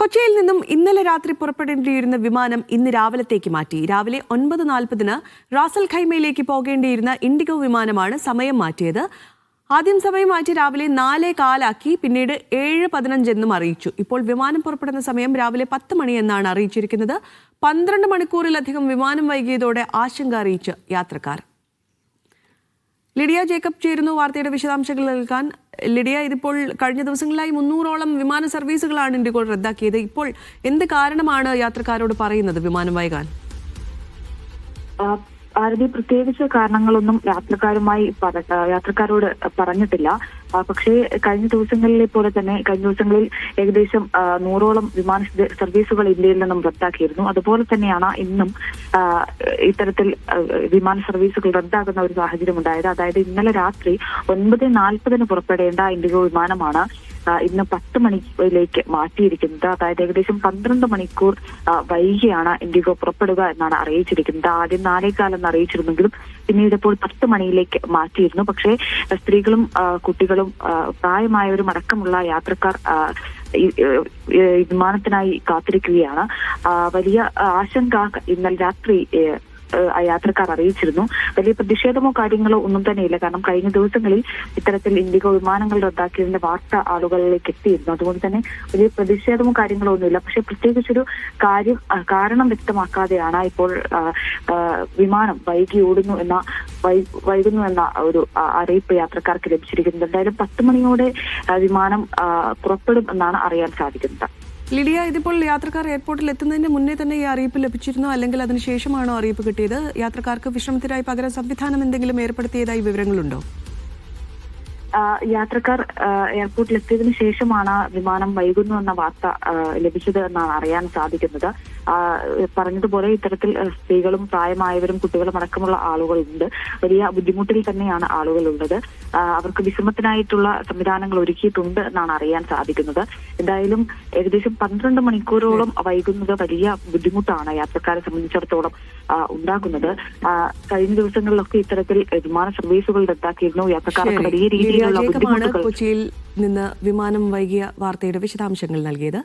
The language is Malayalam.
കൊച്ചിയിൽ നിന്നും ഇന്നലെ രാത്രി പുറപ്പെടേണ്ടിയിരുന്ന വിമാനം ഇന്ന് രാവിലത്തേക്ക് മാറ്റി. രാവിലെ ഒൻപത് നാൽപ്പതിന് റാസൽ ഖൈമയിലേക്ക് പോകേണ്ടിയിരുന്ന ഇൻഡിഗോ വിമാനമാണ് സമയം മാറ്റിയത്. ആദ്യം സമയം മാറ്റി രാവിലെ നാല് കാലാക്കി പിന്നീട് ഏഴ് പതിനഞ്ചെന്നും അറിയിച്ചു. ഇപ്പോൾ വിമാനം പുറപ്പെടുന്ന സമയം രാവിലെ പത്ത് മണി എന്നാണ് അറിയിച്ചിരിക്കുന്നത്. പന്ത്രണ്ട് മണിക്കൂറിലധികം വിമാനം വൈകിയതോടെ ആശങ്ക അറിയിച്ച് യാത്രക്കാർ. ലിഡിയ ജേക്കബ് ചേരുന്നു വാർത്തയുടെ വിശദാംശങ്ങൾ നൽകാൻ. ലിഡിയ ഇതിപ്പോൾ കഴിഞ്ഞ ദിവസങ്ങളിലായി മുന്നൂറോളം വിമാന സർവീസുകളാണ് ഇൻഡിഗോ റദ്ദാക്കിയത്. ഇപ്പോൾ എന്ത് കാരണമാണ് യാത്രക്കാരോട് പറയുന്നത് വിമാനം വൈകാൻ? ആരതി പ്രത്യേകിച്ച് കാരണങ്ങളൊന്നും യാത്രക്കാരുമായി യാത്രക്കാരോട് പറഞ്ഞിട്ടില്ല. പക്ഷേ കഴിഞ്ഞ ദിവസങ്ങളിലെ പോലെ തന്നെ കഴിഞ്ഞ ദിവസങ്ങളിൽ ഏകദേശം നൂറോളം വിമാന സർവീസുകൾ ഇന്ത്യയിൽ നിന്നും റദ്ദാക്കിയിരുന്നു. അതുപോലെ തന്നെയാണ് ഇന്നും ഇത്തരത്തിൽ വിമാന സർവീസുകൾ റദ്ദാക്കുന്ന ഒരു സാഹചര്യം ഉണ്ടായത് അതായത് ഇന്നലെ രാത്രി ഒൻപത് നാൽപ്പതിന് പുറപ്പെടേണ്ട ഇൻഡിഗോ വിമാനമാണ് ഇന്ന് പത്ത് മണിയിലേക്ക് മാറ്റിയിരിക്കുന്നത്. അതായത് ഏകദേശം പന്ത്രണ്ട് മണിക്കൂർ വൈകിയാണ് ഇൻഡിഗോ പുറപ്പെടുക എന്നാണ് അറിയിച്ചിരിക്കുന്നത്. ആദ്യം നാലേകാലെന്ന് അറിയിച്ചിരുന്നെങ്കിലും പിന്നീട് ഇപ്പോൾ പത്ത് മണിയിലേക്ക് മാറ്റിയിരുന്നു. പക്ഷേ സ്ത്രീകളും കുട്ടികളും പ്രായമായവരും അടക്കമുള്ള യാത്രക്കാർ വിമാനത്തിനായി കാത്തിരിക്കുകയാണ്. വലിയ ആശങ്ക ഇന്നലെ രാത്രി യാത്രക്കാർ അറിയിച്ചിരുന്നു. വലിയ പ്രതിഷേധമോ കാര്യങ്ങളോ ഒന്നും തന്നെയില്ല. കാരണം കഴിഞ്ഞ ദിവസങ്ങളിൽ ഇത്തരത്തിൽ ഇൻഡിഗോ വിമാനങ്ങൾ റദ്ദാക്കിയതിന്റെ വാർത്ത ആളുകളിലേക്ക് എത്തിയിരുന്നു. അതുകൊണ്ട് തന്നെ വലിയ പ്രതിഷേധമോ കാര്യങ്ങളോ ഒന്നുമില്ല. പക്ഷെ പ്രത്യേകിച്ചൊരു കാര്യം കാരണം വ്യക്തമാക്കാതെയാണ് ഇപ്പോൾ വിമാനം വൈകി ഓടുന്നു എന്ന വൈകുന്നു എന്ന ഒരു അറിയിപ്പ് യാത്രക്കാർക്ക് ലഭിച്ചിരിക്കുന്നത് എന്തായാലും പത്ത് മണിയോടെ വിമാനം പുറപ്പെടും എന്നാണ് അറിയാൻ സാധിക്കുന്നത്. ലിഡിയ ഇതിപ്പോൾ യാത്രക്കാർ എയർപോർട്ടിൽ എത്തുന്നതിന് മുന്നേ തന്നെ ഈ അറിയിപ്പ് ലഭിച്ചിരുന്നോ. അല്ലെങ്കിൽ അതിനുശേഷമാണോ അറിയിപ്പ് കിട്ടിയത്? യാത്രക്കാർക്ക് വിശ്രമത്തിനായി പകരം സംവിധാനം എന്തെങ്കിലും ഏർപ്പെടുത്തിയതായി വിവരങ്ങളുണ്ടോ? യാത്രക്കാർ എയർപോർട്ടിൽ എത്തിയതിനു ശേഷമാണ് വിമാനം വൈകുന്നു എന്ന വാർത്ത ലഭിച്ചത് എന്നാണ് അറിയാൻ സാധിക്കുന്നത്. പറഞ്ഞതുപോലെ ഇത്തരത്തിൽ സ്ത്രീകളും പ്രായമായവരും കുട്ടികളും അടക്കമുള്ള ആളുകളുണ്ട്. വലിയ ബുദ്ധിമുട്ടിൽ തന്നെയാണ് ആളുകളുള്ളത്. ഉള്ളത് അവർക്ക് വിശ്രമത്തിനായിട്ടുള്ള സംവിധാനങ്ങൾ ഒരുക്കിയിട്ടുണ്ട് എന്നാണ് അറിയാൻ സാധിക്കുന്നത്. എന്തായാലും ഏകദേശം പന്ത്രണ്ട് മണിക്കൂറോളം വൈകുന്നത് വലിയ ബുദ്ധിമുട്ടാണ് യാത്രക്കാരെ സംബന്ധിച്ചിടത്തോളം ഉണ്ടാക്കുന്നത്. കഴിഞ്ഞ ദിവസങ്ങളിലൊക്കെ ഇത്തരത്തിൽ വിമാന സർവീസുകൾ റദ്ദാക്കിയിരുന്നു. യാത്രക്കാർക്ക് വലിയ ലിഡിയ ജേക്കബാണ് കൊച്ചിയിൽ നിന്ന് വിമാനം വൈകിയ വാർത്തയുടെ വിശദാംശങ്ങൾ നൽകിയത്